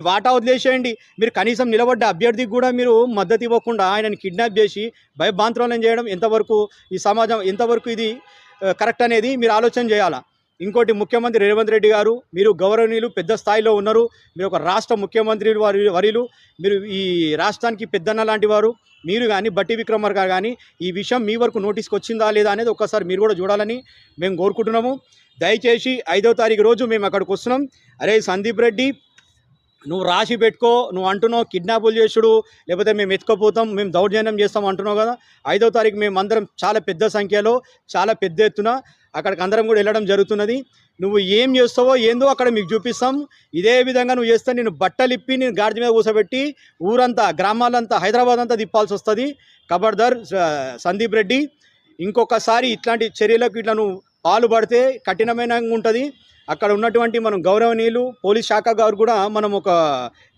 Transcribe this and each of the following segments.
వాటా వదిలేసేయండి. మీరు కనీసం నిలబడ్డ అభ్యర్థికి కూడా మీరు మద్దతు ఇవ్వకుండా ఆయనను కిడ్నాప్ చేసి భయభాంతరాలను చేయడం ఎంతవరకు ఈ సమాజం ఎంతవరకు ఇది కరెక్ట్ అనేది మీరు ఆలోచన చేయాలా? ఇంకోటి ముఖ్యమంత్రి రేవంత్ రెడ్డి గారు మీరు గౌరవనీయులు పెద్ద స్థాయిలో ఉన్నారు. మీరు ఒక రాష్ట్ర ముఖ్యమంత్రి వారి వరిలు మీరు ఈ రాష్ట్రానికి పెద్దన్న లాంటి వారు మీరు కానీ బట్టి విక్రమర్ గారు కానీ ఈ విషయం మీ వరకు నోటీస్కి వచ్చిందా లేదా అనేది ఒక్కసారి మీరు కూడా చూడాలని మేము కోరుకుంటున్నాము. దయచేసి ఐదో తారీఖు రోజు మేము అక్కడికి వస్తున్నాం. అరే సందీప్ రెడ్డి నువ్వు రాసి పెట్టుకో నువ్వు అంటున్నావు కిడ్నాపులు చేసుడు లేకపోతే మేము ఎత్తుకపోతాం మేము దౌర్జన్యం చేస్తాం అంటున్నావు కదా. ఐదో తారీఖు మేము అందరం చాలా పెద్ద సంఖ్యలో చాలా పెద్ద ఎత్తున అక్కడికి అందరం కూడా వెళ్ళడం జరుగుతున్నది. నువ్వు ఏం చేస్తావో ఏందో అక్కడ మీకు చూపిస్తాం. ఇదే విధంగా నువ్వు చేస్తే నేను బట్టలిప్పి నేను గాడిద మీద కూర్చోబెట్టి ఊరంతా గ్రామాలంతా హైదరాబాద్ అంతా తిప్పాల్సి వస్తుంది. కబర్దార్ సందీప్ రెడ్డి ఇంకొకసారి ఇట్లాంటి చర్యలకు ఇట్లా నువ్వు పాలు పడితే కఠినమైన ఉంటుంది. అక్కడ ఉన్నటువంటి మనం గౌరవనీయులు పోలీస్ శాఖ గారు కూడా మనం ఒక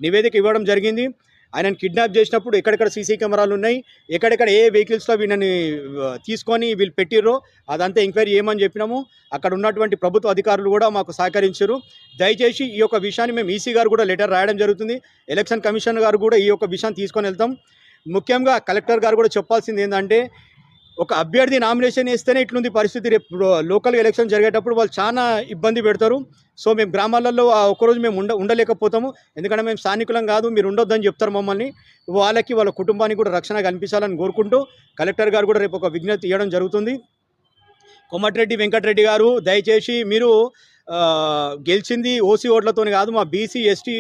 నివేదిక ఇవ్వడం జరిగింది. ఆయనను కిడ్నాప్ చేసినప్పుడు ఎక్కడెక్కడ సీసీ కెమెరాలు ఉన్నాయి ఎక్కడెక్కడ ఏ వెహికల్స్లో వీళ్ళని తీసుకొని వీళ్ళు పెట్టిర్రో అదంతా ఎంక్వైరీ చేయమని చెప్పినాము. అక్కడ ఉన్నటువంటి ప్రభుత్వ అధికారులు కూడా మాకు సహకరించారు. దయచేసి ఈ యొక్క విషయాన్ని మేము ఈసీ గారు కూడా లెటర్ రాయడం జరుగుతుంది. ఎలక్షన్ కమిషన్ గారు కూడా ఈ యొక్క విషయాన్ని తీసుకొని వెళ్తాం. ముఖ్యంగా కలెక్టర్ గారు కూడా చెప్పాల్సింది ఏంటంటే ఒక అభ్యర్థి నామినేషన్ వేస్తేనే ఇట్లుంది పరిస్థితి. రేపు లోకల్ ఎలక్షన్ జరిగేటప్పుడు వాళ్ళు చాలా ఇబ్బంది పెడతారు. సో మేము గ్రామాలలో ఒకరోజు ఒక్కరోజు మేము ఉండ ఉండలేకపోతాము. ఎందుకంటే మేము స్థానికులం కాదు మీరు ఉండొద్దని చెప్తారు మమ్మల్ని. వాళ్ళకి వాళ్ళ కుటుంబానికి కూడా రక్షణ కల్పించాలని కోరుకుంటూ కలెక్టర్ గారు కూడా రేపు ఒక విజ్ఞప్తి ఇవ్వడం జరుగుతుంది. కొమ్మటిరెడ్డి వెంకటరెడ్డి గారు దయచేసి మీరు గెలిచింది ఓసీ ఓట్లతోని కాదు మా బీసీ ఎస్టీ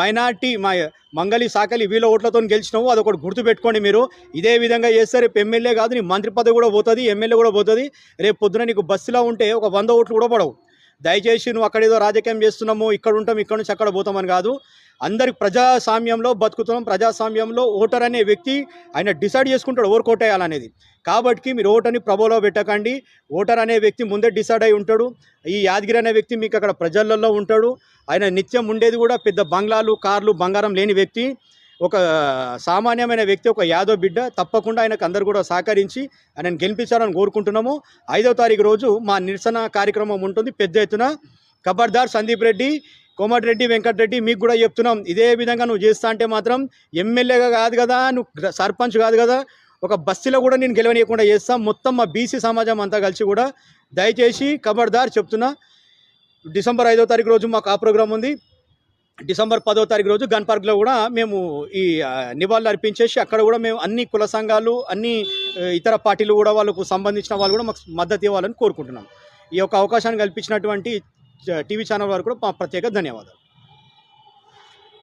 మైనార్టీ మా మంగళి సాకలి వీళ్ళ ఓట్లతో గెలిచినావు అదొకటి గుర్తుపెట్టుకోండి మీరు. ఇదే విధంగా చేస్తే రేపు ఎమ్మెల్యే కాదు నీ మంత్రి పదవి కూడా పోతుంది ఎమ్మెల్యే కూడా పోతుంది. రేపు పొద్దున నీకు బస్సులో ఉంటే ఒక వంద ఓట్లు కూడా పడవు. దయచేసి నువ్వు అక్కడ ఏదో రాజకీయం చేస్తున్నాము ఇక్కడ ఉంటాం ఇక్కడ నుంచి అక్కడ పోతామని కాదు. అందరి ప్రజాస్వామ్యంలో బతుకుతున్నాం. ప్రజాస్వామ్యంలో ఓటర్ అనే వ్యక్తి ఆయన డిసైడ్ చేసుకుంటాడు ఓరు కోటేయాలనేది కాబట్టి మీరు ఓటర్ని ప్రభోలో పెట్టకండి. ఓటర్ అనే వ్యక్తి ముందే డిసైడ్ అయి ఉంటాడు. ఈ యాదగిరి అనే వ్యక్తి మీకు అక్కడ ప్రజలలో ఉంటాడు. ఆయన నిత్యం ఉండేది కూడా పెద్ద బంగ్లాలు కార్లు బంగారం లేని వ్యక్తి. ఒక సామాన్యమైన వ్యక్తి ఒక యాదవ్ బిడ్డ తప్పకుండా ఆయనకు అందరు కూడా సహకరించి ఆయనను గెలిపించాలని కోరుకుంటున్నాము. ఐదో తారీఖు రోజు మా నిరసన కార్యక్రమం ఉంటుంది. పెద్ద ఎత్తున ఖబర్దార్ సందీప్ రెడ్డి కోమటిరెడ్డి వెంకటరెడ్డి మీకు కూడా చెప్తున్నాం. ఇదే విధంగా నువ్వు చేస్తా అంటే మాత్రం ఎమ్మెల్యేగా కాదు కదా నువ్వు సర్పంచ్ కాదు కదా ఒక బస్తీలో కూడా నేను గెలవనీయకుండా చేస్తాం. మొత్తం మా బీసీ సమాజం అంతా కలిసి కూడా దయచేసి ఖబర్దార్ చెప్తున్నా. డిసెంబర్ ఐదో తారీఖు రోజు మాకు ఆ ప్రోగ్రామ్ ఉంది. డిసెంబర్ పదో తారీఖు రోజు గన్ పార్క్లో కూడా మేము ఈ నివాళులు అర్పించేసి అక్కడ కూడా మేము అన్ని కుల సంఘాలు అన్ని ఇతర పార్టీలు కూడా వాళ్ళకు సంబంధించిన వాళ్ళు కూడా మాకు మద్దతు ఇవ్వాలని కోరుకుంటున్నాం. ఈ యొక్క అవకాశాన్ని కల్పించినటువంటి టీవీ ఛానల్ వారు కూడా మా ప్రత్యేక ధన్యవాదాలు.